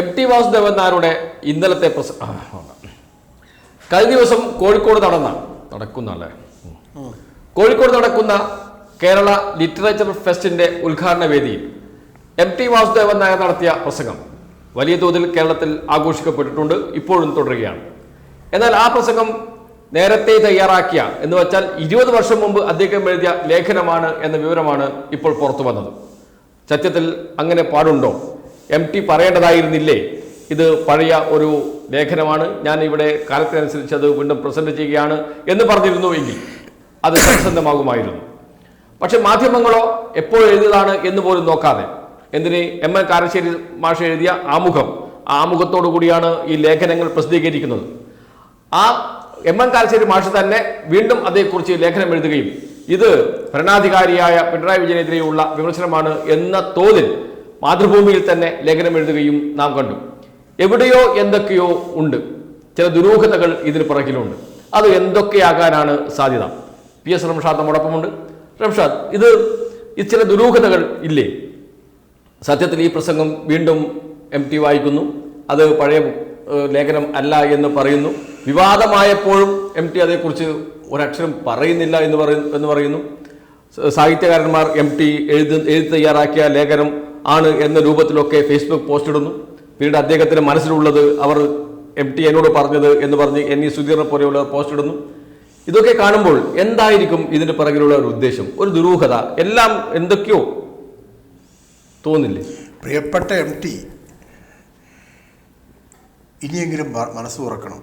M T Vasudevan നായരുടെ ഇന്നലത്തെ പ്രസ കഴിഞ്ഞ ദിവസം കോഴിക്കോട് നടന്ന നടക്കുന്ന കോഴിക്കോട് നടക്കുന്ന കേരള ലിറ്ററേച്ചർ ഫെസ്റ്റിന്റെ ഉദ്ഘാടന വേദിയിൽ എം ടി വാസുദേവൻ നായർ നടത്തിയ പ്രസംഗം വലിയ തോതിൽ കേരളത്തിൽ ആഘോഷിക്കപ്പെട്ടിട്ടുണ്ട് ഇപ്പോഴും തുടരുകയാണ്. എന്നാൽ ആ പ്രസംഗം നേരത്തെ തയ്യാറാക്കിയ എന്ന് വെച്ചാൽ ഇരുപത് വർഷം മുമ്പ് അദ്ദേഹം എഴുതിയ ലേഖനമാണ് എന്ന വിവരമാണ് ഇപ്പോൾ പുറത്തു വന്നത്. സത്യത്തിൽ അങ്ങനെ പാടുണ്ടോ? എം ടി പറയേണ്ടതായിരുന്നില്ലേ? ഇത് പഴയ ഒരു ലേഖനമാണ്. ഞാൻ ഇവിടെ കാലത്തിനനുസരിച്ച് അത് വീണ്ടും പ്രസന്റ് ചെയ്യുകയാണ് എന്ന് പറഞ്ഞിരുന്നു എങ്കിൽ അത് സത്യസന്ധമാകുമായിരുന്നു പക്ഷെ മാധ്യമങ്ങളോ എപ്പോൾ എഴുതിയതാണ് എന്ന് പോലും നോക്കാതെ എന്തിന് എം എൻ കാരശ്ശേരി മാഷ എഴുതിയ ആമുഖം? ആ ആമുഖത്തോടു കൂടിയാണ് ഈ ലേഖനങ്ങൾ പ്രസിദ്ധീകരിക്കുന്നത്. ആ എം എൻ കാരശ്ശേരി മാഷ് തന്നെ വീണ്ടും അതേക്കുറിച്ച് ലേഖനം എഴുതുകയും ഇത് ഭരണാധികാരിയായ പിണറായി വിജയനെതിരെയുള്ള വിമർശനമാണ് എന്ന തോതിൽ മാതൃഭൂമിയിൽ തന്നെ ലേഖനം എഴുതുകയും നാം കണ്ടു. എവിടെയോ എന്തൊക്കെയോ ഉണ്ട്. ചില ദുരൂഹതകൾ ഇതിന് പുറകിലുണ്ട്. അത് എന്തൊക്കെയാകാനാണ് സാധ്യത? പി എസ് റംഷാദ് നമ്മോടൊപ്പമുണ്ട്. റംഷാദ് ഇത് ചില ദുരൂഹതകൾ ഇല്ലേ? സത്യത്തിൽ ഈ പ്രസംഗം വീണ്ടും എം ടി വായിക്കുന്നു. അത് പഴയ ലേഖനം അല്ല എന്ന് പറയുന്നു. വിവാദമായപ്പോഴും എം ടി അതേക്കുറിച്ച് ഒരക്ഷരം പറയുന്നില്ല എന്ന് പറയുന്നു എന്ന് പറയുന്നു. സാഹിത്യകാരന്മാർ എം ടി എഴുതി എഴുതി തയ്യാറാക്കിയ ലേഖനം ആണ് എന്ന രൂപത്തിലൊക്കെ ഫേസ്ബുക്ക് പോസ്റ്റ് ഇടുന്നു. പിന്നീട് അദ്ദേഹത്തിന് മനസ്സിലുള്ളത് അവർ എം ടി എന്നോട് പറഞ്ഞത് എന്ന് പറഞ്ഞ് എൻ ഇ സുധീറിനെ പോലെയുള്ള പോസ്റ്റ് ഇടുന്നു. ഇതൊക്കെ കാണുമ്പോൾ എന്തായിരിക്കും ഇതിന് പിറകിലുള്ള ഒരു ഉദ്ദേശം? ഒരു ദുരൂഹത. എല്ലാം എന്തൊക്കെയോ തോന്നില്ലേ? പ്രിയപ്പെട്ട എം ടി ഇനിയെങ്കിലും മനസ്സ് തുറക്കണം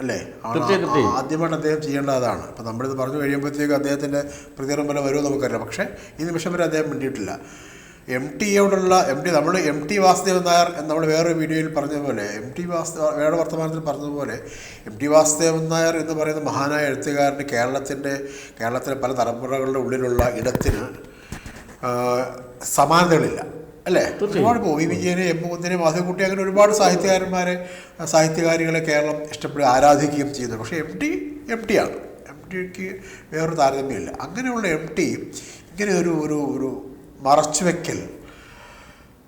അല്ലേ? ആദ്യമാണ്. ആദ്യമായിട്ട് അദ്ദേഹം ചെയ്യേണ്ട അതാണ് അപ്പം നമ്മളിത് പറഞ്ഞു കഴിയുമ്പോഴത്തേക്ക് അദ്ദേഹത്തിന്റെ പ്രതികരണം പോലെ വരുമോ നമുക്കറിയാം പക്ഷേ ഈ നിമിഷം വരെ അദ്ദേഹം മിണ്ടിയിട്ടില്ല. എം ടിയോടുള്ള എം ടി നമ്മൾ എം ടി വാസുദേവൻ നായർ എന്ന് നമ്മൾ വേറൊരു വീഡിയോയിൽ പറഞ്ഞതുപോലെ എം ടി വാസുദേവ വേറെ വർത്തമാനത്തിൽ പറഞ്ഞതുപോലെ എം ടി വാസുദേവൻ നായർ എന്ന് പറയുന്ന മഹാനായ എഴുത്തുകാരന് കേരളത്തിന്റെ കേരളത്തിലെ പല തലമുറകളുടെ ഉള്ളിലുള്ള ഇടത്തിന് സമാനതകളില്ല. അല്ലേ? ഒരുപാട് ഇപ്പോൾ വി വിജയനെ എം മുകുന്ദനെ മാധവക്കുട്ടി അങ്ങനെ ഒരുപാട് സാഹിത്യകാരന്മാരെ സാഹിത്യകാരികളെ കേരളം ഇഷ്ടപ്പെടുക ആരാധിക്കുകയും ചെയ്യുന്നു. പക്ഷേ എം ടി എം ടി ആണ്. എം ടിക്ക് വേറൊരു താരതമ്യമില്ല. അങ്ങനെയുള്ള എം ടി ഇങ്ങനെ ഒരു ഒരു ഒരു മറച്ചുവെക്കൽ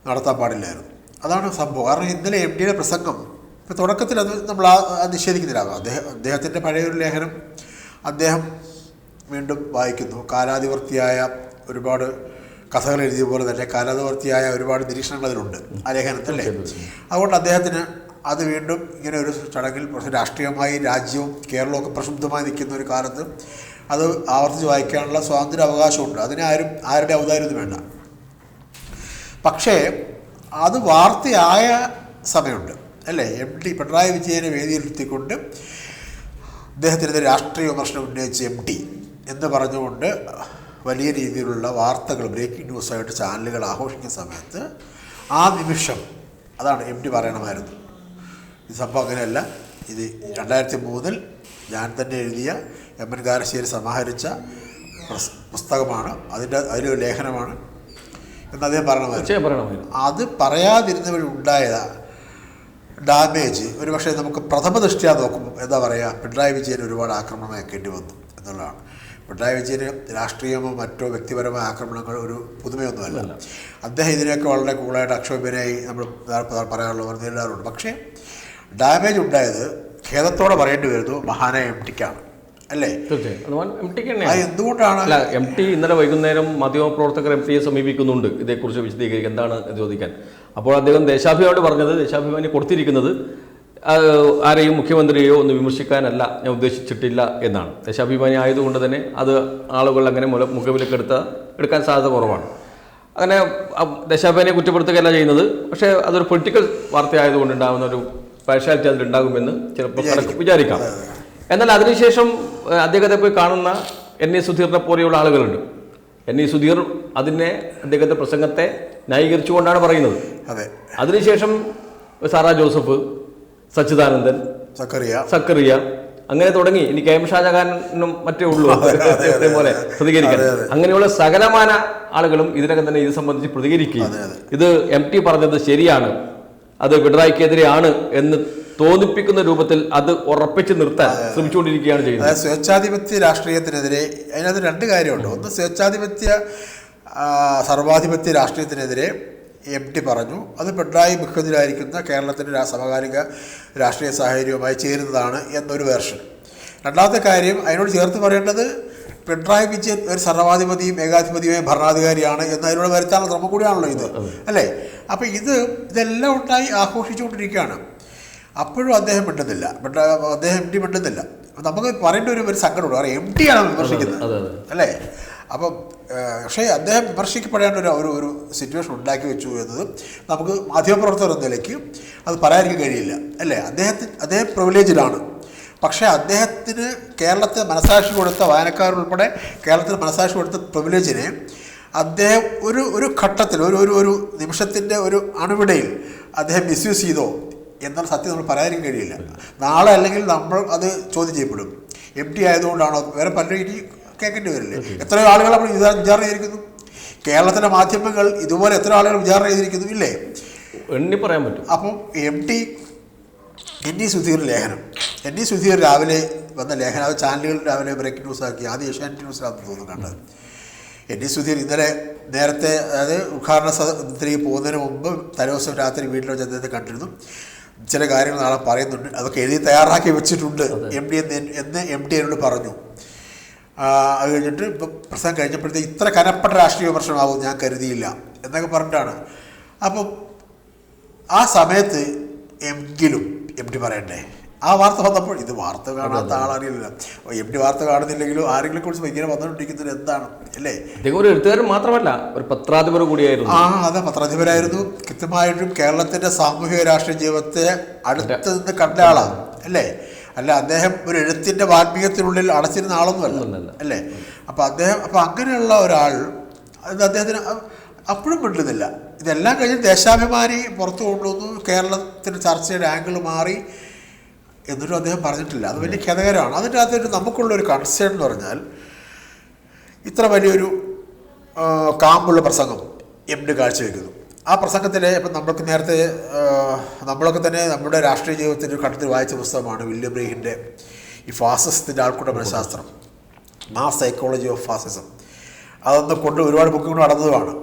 നടത്താൻ പാടില്ലായിരുന്നു. അതാണ് സംഭവം. കാരണം ഇന്നലെ എം ഡിയുടെ പ്രസംഗം ഇപ്പോൾ തുടക്കത്തിൽ അത് നമ്മൾ ആ ആ നിഷേധിക്കുന്നില്ല. അദ്ദേഹം അദ്ദേഹത്തിന്റെ പഴയൊരു ലേഖനം അദ്ദേഹം വീണ്ടും വായിക്കുന്നു. കാലാതിവർത്തിയായ ഒരുപാട് കഥകൾ എഴുതിയ പോലെ തന്നെ കാലാതിവർത്തിയായ ഒരുപാട് നിരീക്ഷണങ്ങൾ അതിലുണ്ട്. ആ ലേഖനത്തിൽ അതുകൊണ്ട് അദ്ദേഹത്തിന് അത് വീണ്ടും ഇങ്ങനെ ഒരു ചടങ്ങിൽ രാഷ്ട്രീയമായി രാജ്യവും കേരളവും ഒക്കെ പ്രക്ഷുബ്ധമായി നിൽക്കുന്ന ഒരു കാലത്ത് അത് ആവർത്തിച്ച് വായിക്കാനുള്ള സ്വാതന്ത്ര്യ അവകാശമുണ്ട് അതിന് ആരും ആരുടെ ഔദാര്യം വേണ്ട. പക്ഷേ അത് വാർത്തയായ സമയമുണ്ട്. അല്ലേ? എം ടി പിണറായി വിജയനെ വേദിയിലെത്തിക്കൊണ്ട് അദ്ദേഹത്തിനെതിരെ രാഷ്ട്രീയ വിമർശനം ഉന്നയിച്ച എം ടി എന്ന് പറഞ്ഞുകൊണ്ട് വലിയ രീതിയിലുള്ള വാർത്തകൾ ബ്രേക്കിംഗ് ന്യൂസായിട്ട് ചാനലുകൾ ആഘോഷിക്കുന്ന സമയത്ത് ആ നിമിഷം അതാണ് എം ടി പറയണമായിരുന്നു. ഇത് സംഭവം അങ്ങനെയല്ല. ഇത് രണ്ടായിരത്തി മൂന്നിൽ ഞാൻ തന്നെ എഴുതിയ എം എൻ കാരശ്ശേരി സമാഹരിച്ച പുസ്തകമാണ്. അതിന്റെ അതിലൊരു ലേഖനമാണ്. എന്ന് അദ്ദേഹം പറയണമായിരുന്നു പറയണമായിരുന്നു. അത് പറയാതിരുന്ന വഴി ഉണ്ടായ ഡാമേജ് ഒരു പക്ഷേ നമുക്ക് പ്രഥമ ദൃഷ്ടിയാ നോക്കുമ്പോൾ എന്താ പറയുക പിണറായി വിജയൻ ഒരുപാട് ആക്രമണം ഏൽക്കേണ്ടി വന്നു എന്നുള്ളതാണ്. പിണറായി വിജയന് രാഷ്ട്രീയമോ മറ്റോ വ്യക്തിപരമായ ആക്രമണങ്ങൾ ഒരു പുതുമയൊന്നുമല്ല. അദ്ദേഹം ഇതിനെയൊക്കെ വളരെ കൂളായിട്ട് അക്ഷോഭ്യനായി നമ്മൾ പറയാനുള്ള നേരിടാറുണ്ട്. പക്ഷേ ഡാമേജ് ഉണ്ടായത് ഖേദത്തോടെ പറയേണ്ടി വരുന്നു മഹാനായ എം ടിക്കാണ്. അല്ലേ? തീർച്ചയായും. എന്തുകൊണ്ടാണ്? അല്ല എം ടി ഇന്നലെ വൈകുന്നേരം മാധ്യമപ്രവർത്തകർ എം ടിയെ സമീപിക്കുന്നുണ്ട്. ഇതേക്കുറിച്ച് വിശദീകരിക്കുക എന്താണ് ചോദിക്കാൻ. അപ്പോൾ അദ്ദേഹം ദേശാഭിമാനോട് പറഞ്ഞത് ദേശാഭിമാനി കൊടുത്തിരിക്കുന്നത് ആരെയും മുഖ്യമന്ത്രിയെയോ ഒന്ന് വിമർശിക്കാനല്ല ഞാൻ ഉദ്ദേശിച്ചിട്ടില്ല എന്നാണ്. ദേശാഭിമാനി ആയതുകൊണ്ട് തന്നെ അത് ആളുകൾ അങ്ങനെ മുല മുഖവിലക്കെടുത്ത എടുക്കാൻ സാധ്യത കുറവാണ്. അങ്ങനെ ദേശാഭിമാനിയെ കുറ്റപ്പെടുത്തുകയല്ല ചെയ്യുന്നത്. പക്ഷേ അതൊരു പൊളിറ്റിക്കൽ വാർത്തയായതുകൊണ്ട് ഉണ്ടാകുന്ന ഒരു പാർഷ്യാലിറ്റി അതിലുണ്ടാകുമെന്ന് ചിലപ്പോൾ വിചാരിക്കാം. എന്നാൽ അതിനുശേഷം അദ്ദേഹത്തെ പോയി കാണുന്ന എൻ എ സുധീറിനെ പോലെയുള്ള ആളുകളുണ്ട്. എൻ എ സുധീർ അതിനെ അദ്ദേഹത്തെ പ്രസംഗത്തെ ന്യായീകരിച്ചുകൊണ്ടാണ് പറയുന്നത്. അതെ. അതിനുശേഷം സാറാ ജോസഫ് സച്ചിദാനന്ദൻ സക്കറിയ. സക്കറിയ അങ്ങനെ തുടങ്ങി. ഇനി കെ എം ഷാജഹാനും മറ്റേ ഉള്ളൂ. അദ്ദേഹത്തെ പോലെ പ്രതികരിക്കാൻ. അങ്ങനെയുള്ള സകലമാന ആളുകളും ഇതിനകം തന്നെ ഇത് സംബന്ധിച്ച് പ്രതികരിക്കുകയും ഇത് എം ടി പറഞ്ഞത് ശരിയാണ്. അത് പിണറായിക്കെതിരെയാണ് എന്ന് തോന്നിപ്പിക്കുന്ന രൂപത്തിൽ അത് ഉറപ്പിച്ച് നിർത്താൻ ശ്രമിച്ചുകൊണ്ടിരിക്കുകയാണ് ചെയ്യുന്നത്. അതായത് സ്വേച്ഛാധിപത്യ രാഷ്ട്രീയത്തിനെതിരെ അതിനകത്ത് രണ്ട് കാര്യമുണ്ട്. ഒന്ന് സ്വേച്ഛാധിപത്യ സർവാധിപത്യ രാഷ്ട്രീയത്തിനെതിരെ എം ടി പറഞ്ഞു. അത് പിണറായി മുഖ്യമന്ത്രിയായിരിക്കുന്ന കേരളത്തിന്റെ സമകാലിക രാഷ്ട്രീയ സാഹചര്യവുമായി ചേരുന്നതാണ് എന്നൊരു വേർഷൻ. രണ്ടാമത്തെ കാര്യം അതിനോട് ചേർത്ത് പറയേണ്ടത് പിണറായി വിജയൻ ഒരു സർവാധിപതിയും ഏകാധിപതിയുമായ ഭരണാധികാരിയാണ് എന്ന് അതിനോട് വരുത്താനുള്ള ശ്രമം കൂടിയാണല്ലോ ഇത്. അല്ലേ? അപ്പം ഇത് ഇതെല്ലാം ഉണ്ടായി ആഘോഷിച്ചുകൊണ്ടിരിക്കുകയാണ്. അപ്പോഴും അദ്ദേഹം മിണ്ടുന്നില്ല. ബട്ട് അദ്ദേഹം എം ടി മിണ്ടുന്നില്ല. നമുക്ക് പറയേണ്ട ഒരു ഒരു സങ്കടമുണ്ട് കാരണം എം ടി ആണ് വിമർശിക്കുന്നത്. അല്ലേ? അപ്പം പക്ഷേ അദ്ദേഹം വിമർശിക്കപ്പെടേണ്ട ഒരു ഒരു ഒരു സിറ്റുവേഷൻ ഉണ്ടാക്കി വെച്ചു എന്നത് നമുക്ക് മാധ്യമപ്രവർത്തകർ എന്ന നിലയ്ക്ക് അത് പറയാതിരിക്കാൻ കഴിയില്ല. അല്ലേ? അദ്ദേഹത്തിന് അദ്ദേഹം പ്രിവിലേജിലാണ് പക്ഷേ അദ്ദേഹത്തിന് കേരളത്തെ മനസാക്ഷി കൊടുത്ത വായനക്കാരുൾപ്പെടെ കേരളത്തിന് മനസാക്ഷി കൊടുത്ത പ്രിവിലേജിനെ അദ്ദേഹം ഒരു ഒരു ഘട്ടത്തിൽ ഒരു ഒരു ഒരു നിമിഷത്തിന്റെ ഒരു അണുവിടയിൽ അദ്ദേഹം മിസ്യൂസ് ചെയ്തോ എന്നുള്ള സത്യം നമ്മൾ പറയാതിരിക്കാൻ കഴിയില്ല. നാളെ അല്ലെങ്കിൽ നമ്മൾ അത് ചോദ്യം ചെയ്യപ്പെടും. എം ടി ആയതുകൊണ്ടാണോ? വേറെ പല ഇനി കേൾക്കേണ്ടി വരില്ലേ? എത്രയോ ആളുകൾ നമ്മൾ വിചാ- വിചാരണ ചെയ്തിരിക്കുന്നു. കേരളത്തിലെ മാധ്യമങ്ങൾ ഇതുപോലെ എത്ര ആളുകൾ വിചാരണ ചെയ്തിരിക്കുന്നു ഇല്ലേ? എണ്ണി പറയാൻ പറ്റും. അപ്പം M T N D Sudheer ലേഖനം. എൻ ഡി സുധീർ രാവിലെ വന്ന ലേഖനം അത് ചാനലുകൾ രാവിലെ ബ്രേക്കിംഗ് ന്യൂസ് ആക്കി. ആദ്യം ഏഷ്യാനെറ്റ് ന്യൂസിലാണെന്ന് തോന്നുന്നു കണ്ടത്. എൻ ഡി സുധീർ ഇന്നലെ നേരത്തെ അതായത് ഉദ്ഘാടന സദനത്തിലേക്ക് പോകുന്നതിന് മുമ്പ് തലേ ദിവസം രാത്രി വീട്ടിൽ വെച്ച് അദ്ദേഹത്തെ കണ്ടിരുന്നു. ചില കാര്യങ്ങൾ നാളെ പറയുന്നുണ്ട്. അതൊക്കെ എഴുതി തയ്യാറാക്കി വെച്ചിട്ടുണ്ട്. എം ഡി എന്ന് എന്ന് എം ഡി എന്നോട് പറഞ്ഞു. അത് കഴിഞ്ഞിട്ട് ഇപ്പം പ്രസംഗം കഴിഞ്ഞപ്പോഴത്തേക്ക് ഇത്ര കനപ്പെട്ട രാഷ്ട്രീയ വിമർശനമാകും ഞാൻ കരുതിയില്ല എന്നൊക്കെ പറഞ്ഞിട്ടാണ്. അപ്പം ആ സമയത്ത് എങ്കിലും എം ഡി പറയണ്ടേ ആ വാർത്ത വന്നപ്പോൾ ഇത് വാർത്ത കാണാത്ത ആളറിയില്ല എം ടി വാർത്ത കാണുന്നില്ലെങ്കിലും ആരെങ്കിലും കുറിച്ച് ഇങ്ങനെ വന്നുകൊണ്ടിരിക്കുന്നത് എന്താണ്? അല്ലേ? ഒരു എഴുത്തുകാരൻ മാത്രമല്ല ഒരു പത്രാധിപർ കൂടിയായിരുന്നു. ആ അതെ പത്രാധിപരായിരുന്നു. കൃത്യമായിട്ടും കേരളത്തിന്റെ സാമൂഹിക രാഷ്ട്രീയ ജീവിതത്തെ അടുത്ത് നിന്ന് കണ്ട ആളാണ് അല്ലേ? അല്ല അദ്ദേഹം ഒരു എഴുത്തിന്റെ വാൽമീകത്തിനുള്ളിൽ അടച്ചിരുന്ന ആളൊന്നും അല്ല അല്ലേ? അപ്പൊ അദ്ദേഹം അപ്പൊ അങ്ങനെയുള്ള ഒരാൾ അദ്ദേഹത്തിന് അപ്പോഴും മിണ്ടുന്നില്ല. ഇതെല്ലാം കഴിഞ്ഞ് ദേശാഭിമാനി പുറത്തു കൊണ്ടുവന്നു. കേരളത്തിന്റെ ചർച്ചയുടെ ആംഗിൾ മാറി. എന്നിട്ടും അദ്ദേഹം പറഞ്ഞിട്ടില്ല. അത് വലിയ ഖേദകരമാണ്. അതിന്റെ അകത്തൊരു നമുക്കുള്ള ഒരു കൺസേൺ എന്ന് പറഞ്ഞാൽ ഇത്ര വലിയൊരു കാമ്പുള്ള പ്രസംഗം എം ഡി കാഴ്ചവെക്കുന്നു. ആ പ്രസംഗത്തിൽ ഇപ്പം നമ്മൾക്ക് നേരത്തെ നമ്മളൊക്കെ തന്നെ നമ്മുടെ രാഷ്ട്രീയ ജീവിതത്തിന്റെ കണ്ടത്തിൽ വായിച്ച പുസ്തകമാണ് വില്യം ബ്രീഹിന്റെ ഈ ഫാസിസത്തിന്റെ ആൾക്കൂട്ട മനഃശാസ്ത്രം. മാ സൈക്കോളജി ഓഫ് ഫാസിസം. അതൊന്ന് കൊണ്ട് ഒരുപാട് ബുക്കുകൾ നടന്നതുമാണ്.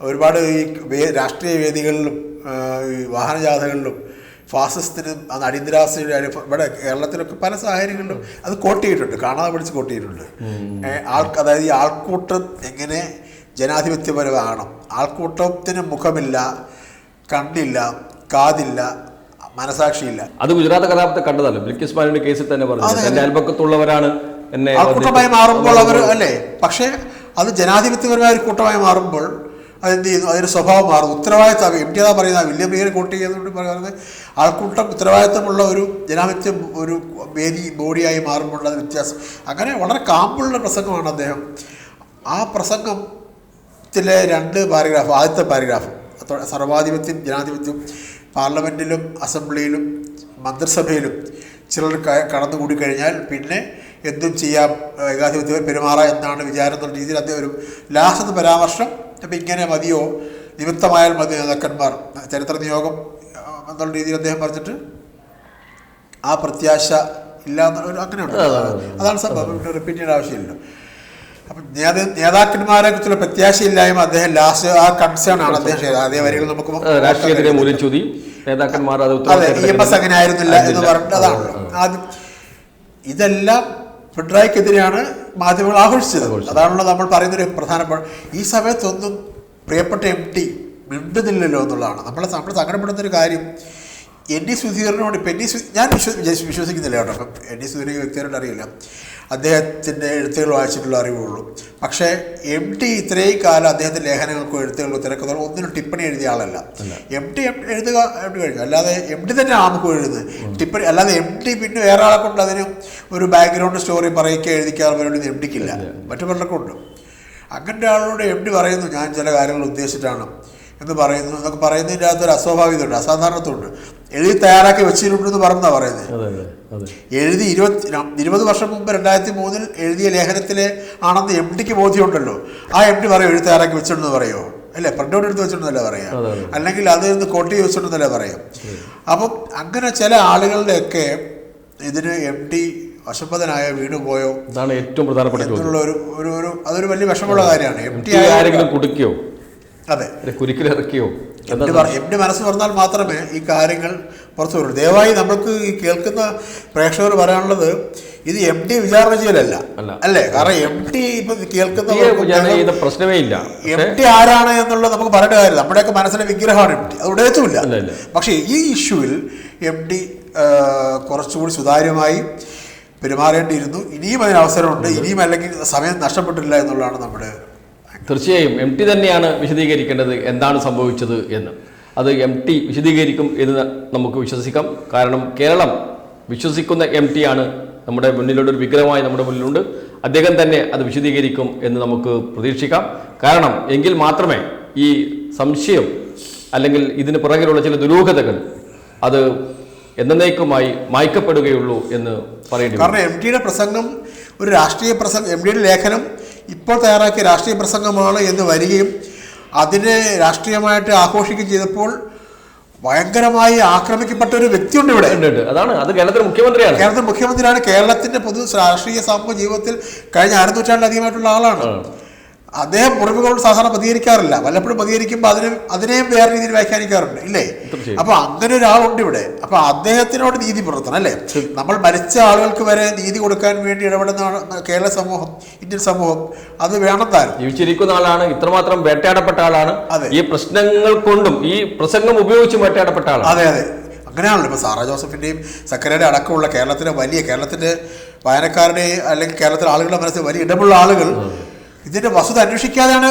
ഒരുപാട് ഈ രാഷ്ട്രീയ വേദികളിലും ഈ വാഹനജാഥകളിലും ഫാസിസത്തിന് അന്ന് അടിയന്തരാവസ്ഥയുടെ ഇവിടെ കേരളത്തിലൊക്കെ പല സാഹചര്യങ്ങളിലും അത് കോട്ട് ചെയ്തിട്ടുണ്ട് കാണാതെ പിടിച്ച് കോട്ട് ചെയ്തിട്ടുണ്ട് ഏ, ആൾ അതായത് ഈ ആൾക്കൂട്ടം എങ്ങനെ ജനാധിപത്യപരമാകണം? ആൾക്കൂട്ടത്തിന് മുഖമില്ല കണ്ണില്ല കാതില്ല മനസാക്ഷിയില്ല. അത് ഗുജറാത്ത് കലാപത്തെ കണ്ടതല്ലോ? ബിൽക്കിസ് കേസിൽ തന്നെ പറഞ്ഞു. എന്റെ അയൽപക്കത്തുള്ളവരാണ് എന്നെ ആൾക്കൂട്ടമായി മാറുമ്പോൾ അവർ അല്ലേ? പക്ഷേ അത് ജനാധിപത്യപരമായ ഒരു കൂട്ടമായി മാറുമ്പോൾ അതെന്ത് ചെയ്യുന്നു അതിന്റെ സ്വഭാവം മാറും ഉത്തരവാദിത്തം. എം ടി അതാ പറയുന്നത്. വില്യം ബീഗിനെ കോട്ടി ചെയ്തുകൊണ്ട് പറയുന്നത് ആൾക്കൂട്ടം ഉത്തരവാദിത്തമുള്ള ഒരു ജനാധിപത്യം ഒരു വേദി ബോഡിയായി മാറുമ്പോഴുള്ള വ്യത്യാസം. അങ്ങനെ വളരെ കാമ്പുള്ള പ്രസംഗമാണ് അദ്ദേഹം. ആ പ്രസംഗത്തിലെ രണ്ട് പാരഗ്രാഫ് ആദ്യത്തെ പാരഗ്രാഫ് സർവാധിപത്യം ജനാധിപത്യം പാർലമെന്റിലും അസംബ്ലിയിലും മന്ത്രിസഭയിലും ചിലർ കടന്നുകൂടി കഴിഞ്ഞാൽ പിന്നെ എന്തും ചെയ്യാം ഏകാധിപത്യം പെരുമാറാം എന്നാണ് വിചാരം എന്നുള്ള രീതിയിൽ അദ്ദേഹം ഒരു ലാസ്റ്റ് പരാമർശം അപ്പം ഇങ്ങനെ മതിയോ? നിമിത്തമായാൽ മതി നേതാക്കന്മാർ. ചരിത്ര നിയോഗം എന്നുള്ള രീതിയിൽ അദ്ദേഹം പറഞ്ഞിട്ട് ആ പ്രത്യാശ ഇല്ല അങ്ങനെയുണ്ട്. അതാണ് സംഭവം. റിപ്പീറ്റ് ചെയ്യേണ്ട ആവശ്യമില്ല. അപ്പം നേത നേതാക്കന്മാരെ കുറിച്ചുള്ള പ്രത്യാശയില്ലായ്മ അദ്ദേഹം ലാസ്റ്റ് ആ കൺസേൺ ആണ് അദ്ദേഹം ചെയ്തത്. അതേ വരികൾ നമുക്ക് മൂല്യച്യുതി നേതാക്കന്മാർ അത് അതെ ഇ എം എസ് അങ്ങനെ ആയിരുന്നില്ല എന്ന് പറഞ്ഞിട്ട് അതാണല്ലോ ആദ്യം ഇതെല്ലാം പിണറായിക്കെതിരെയാണ് മാധ്യമങ്ങൾ ആഘോഷിച്ചത്. അതാണല്ലോ നമ്മൾ പറയുന്നൊരു പ്രധാനപ്പെട്ട ഈ സമയത്തൊന്നും പ്രിയപ്പെട്ട എം ടി മിണ്ടുന്നില്ലല്ലോ എന്നുള്ളതാണ്. നമ്മളെ നമ്മൾ സങ്കടപ്പെടുന്ന ഒരു കാര്യം എൻ ഡി സുധീറിനോട് ഇപ്പം എൻ ഡി സു ഞാൻ വിശ്വ വിശ്വ- വിശ്വസിക്കുന്നില്ല കേട്ടോ. അപ്പം എൻ ഡി സുധീർ വ്യക്തിയോട് അറിയില്ല. അദ്ദേഹത്തിന്റെ എഴുത്തുകൾ വായിച്ചിട്ടുള്ള അറിവുള്ളൂ. പക്ഷേ എം ടി ഇത്രയും കാലം അദ്ദേഹത്തിന്റെ ലേഖനങ്ങൾക്കോ എഴുത്തുകൾക്കോ തിരക്കുന്ന ഒന്നിനും ടിപ്പണി എഴുതിയ ആളല്ല. എം ടി എഴുതുക എം ടി കഴിഞ്ഞു. അല്ലാതെ എം ടി തന്നെ ആമുഖം എഴുതുന്നത്. ടിപ്പണി അല്ലാതെ എം ടി പിന്നെ വേറെ ആളെ കൊണ്ട് അതിന് ഒരു ബാക്ക്ഗ്രൗണ്ട് സ്റ്റോറി പറയുക എഴുതിക്കാൻ വേണ്ടി എം ടിക്കില്ല മറ്റു പലർക്കും ഉണ്ട്. അങ്ങനത്തെ ആളോട് എം ഡി പറയുന്നു. ഞാൻ ചില കാര്യങ്ങൾ ഉദ്ദേശിച്ചിട്ടാണ് എന്ന് പറയുന്നു. എന്നൊക്കെ പറയുന്നതിന്റെ അകത്തൊരു അസ്വാഭാവികതയുണ്ട് അസാധാരണത്വമുണ്ട്. എഴുതി തയ്യാറാക്കി വെച്ചിട്ടുണ്ടെന്ന് പറഞ്ഞാ പറയുന്നത്. എഴുതി ഇരുപത്തി ഇരുപത് വർഷം മുമ്പ് രണ്ടായിരത്തി മൂന്നിൽ എഴുതിയ ലേഖനത്തിലെ ആണെന്ന് എം ഡിക്ക് ബോധ്യമുണ്ടല്ലോ. ആ എം ഡി പറയും എഴുതി തയ്യാറാക്കി വെച്ചിട്ടുണ്ടെന്ന് പറയുമോ അല്ലേ പ്രിന്റ് ഔട്ട് എടുത്ത് വെച്ചിട്ടുണ്ടല്ലേ പറയാം. അല്ലെങ്കിൽ അത് നിന്ന് കോട്ട് ചെയ്ത് വെച്ചിട്ടുണ്ടെന്നല്ലേ പറയാം? അപ്പം അങ്ങനെ ചില ആളുകളുടെയൊക്കെ ഇതിന് എം ഡി അശുദ്ധനായോ വീണുപോയോ ഇതാണ് ഏറ്റവും പ്രധാനപ്പെട്ട ഒരു ഒരു ഒരു അതൊരു വലിയ വിഷമമുള്ള കാര്യമാണ്. എം ടി ആരെങ്കിലും കുടുക്കിയോ? അതെ. കുരുക്കിലിറക്കിയോ എന്റെ ഡി ഡി മനസ്സ് പറഞ്ഞാൽ മാത്രമേ ഈ കാര്യങ്ങൾ പുറത്തു വരുള്ളൂ ദയവായി നമ്മൾക്ക് ഈ കേൾക്കുന്ന പ്രേക്ഷകർ പറയാനുള്ളത് ഇത് എം ഡി വിചാരണ ചെയ്യലല്ല അല്ല. കാരണം എം ഡി ഇപ്പൊ കേൾക്കുന്ന പ്രശ്നമേ ഇല്ല. എം ടി ആരാണ് എന്നുള്ളത് നമുക്ക് പറയേണ്ട കാര്യമില്ല. നമ്മുടെയൊക്കെ മനസ്സിലെ വിഗ്രഹമാണ് എം ടി. അത് ഉടയത്തുമില്ല ഇല്ല. പക്ഷേ ഈ ഇഷ്യൂവിൽ എം ഡി കുറച്ചുകൂടി സുതാര്യമായി പെരുമാറേണ്ടിയിരുന്നു. ഇനിയും അതിന് അവസരമുണ്ട്. ഇനിയും അല്ലെങ്കിൽ സമയം നഷ്ടപ്പെട്ടില്ല എന്നുള്ളതാണ് നമ്മുടെ തീർച്ചയായും എം ടി തന്നെയാണ് വിശദീകരിക്കേണ്ടത് എന്താണ് സംഭവിച്ചത് എന്ന്. അത് എം ടി വിശദീകരിക്കും എന്ന് നമുക്ക് വിശ്വസിക്കാം. കാരണം കേരളം വിശ്വസിക്കുന്ന എം ടി ആണ് നമ്മുടെ മുന്നിലുള്ള ഒരു വിഗ്രഹമായി നമ്മുടെ മുന്നിലുണ്ട്. അദ്ദേഹം തന്നെ അത് വിശദീകരിക്കും എന്ന് നമുക്ക് പ്രതീക്ഷിക്കാം. കാരണം എങ്കിൽ മാത്രമേ ഈ സംശയം അല്ലെങ്കിൽ ഇതിന് പുറകിലുള്ള ചില ദുരൂഹതകൾ അത് എന്നേക്കുമായി മായ്ക്കപ്പെടുകയുള്ളൂ എന്ന് പറയേണ്ടി കാരണം എം ടിയുടെ പ്രസംഗം ഒരു രാഷ്ട്രീയ പ്രസംഗം എം ഡിയുടെ ലേഖനം ഇപ്പോൾ തയ്യാറാക്കിയ രാഷ്ട്രീയ പ്രസംഗമാണ് എന്ന് വരികയും അതിനെ രാഷ്ട്രീയമായിട്ട് ആഘോഷിക്കുകയും ചെയ്തപ്പോൾ ഭയങ്കരമായി ആക്രമിക്കപ്പെട്ട ഒരു വ്യക്തിയുണ്ട് ഇവിടെ. അതാണ്. അത് കേരളത്തിലെ മുഖ്യമന്ത്രിയാണ്. കേരളത്തിലെ മുഖ്യമന്ത്രിയാണ്. കേരളത്തിന്റെ പൊതു രാഷ്ട്രീയ സാമൂഹ്യ ജീവിതത്തിൽ കഴിഞ്ഞ അരനൂറ്റാണ്ടിലധികമായിട്ടുള്ള ആളാണ്. അദ്ദേഹം മുറിവുകളോട് സാധാരണ പ്രതികരിക്കാറില്ല. വല്ലപ്പോഴും പ്രതികരിക്കുമ്പോൾ അതിന് അതിനെയും വേറെ രീതിയിൽ വ്യാഖ്യാനിക്കാറുണ്ട്. ഇല്ലേ. അപ്പൊ അങ്ങനെ ഒരാളുണ്ട് ഇവിടെ. അപ്പൊ അദ്ദേഹത്തിനോട് നീതി പുലർത്തണം അല്ലേ? നമ്മൾ മരിച്ച ആളുകൾക്ക് വരെ നീതി കൊടുക്കാൻ വേണ്ടി ഇടപെടുന്ന കേരള സമൂഹം ഇന്ത്യൻ സമൂഹം. അത് വേണം ജീവിച്ചിരിക്കുന്ന ആളാണ് ഇത്രമാത്രം വേട്ടയാടപ്പെട്ട ആളാണ്. അതെ. ഈ പ്രശ്നങ്ങൾ കൊണ്ടും ഈ പ്രസംഗം ഉപയോഗിച്ചും വേട്ടയാടപ്പെട്ട ആളാണ്. അതെ അതെ. അങ്ങനെയാണല്ലോ. ഇപ്പോൾ സാറാ ജോസഫിന്റെയും സക്കരയുടെ അടക്കമുള്ള കേരളത്തിലെ വലിയ കേരളത്തിന്റെ വായനക്കാരുടെ അല്ലെങ്കിൽ കേരളത്തിലെ ആളുകളുടെ മനസ്സിൽ വലിയ ഇടമുള്ള ആളുകൾ ഇതിന്റെ വസ്തുത അന്വേഷിക്കാതെയാണ്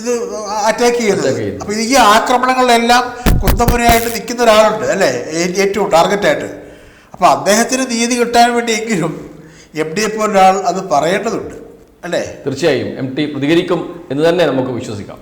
ഇത് അറ്റാക്ക് ചെയ്യുന്നത്. അപ്പൊ ഈ ആക്രമണങ്ങളിലെല്ലാം കുന്തമുനയായിട്ട് നിൽക്കുന്ന ഒരാളുണ്ട് അല്ലേ? ഏറ്റവും ടാർഗറ്റായിട്ട് അപ്പൊ അദ്ദേഹത്തിന് നീതി കിട്ടാൻ വേണ്ടിയെങ്കിലും എം ഡി എ ഒരാൾ അത് പറയേണ്ടതുണ്ട് അല്ലേ? തീർച്ചയായും എം ടി പ്രതികരിക്കും എന്ന് തന്നെ നമുക്ക് വിശ്വസിക്കാം.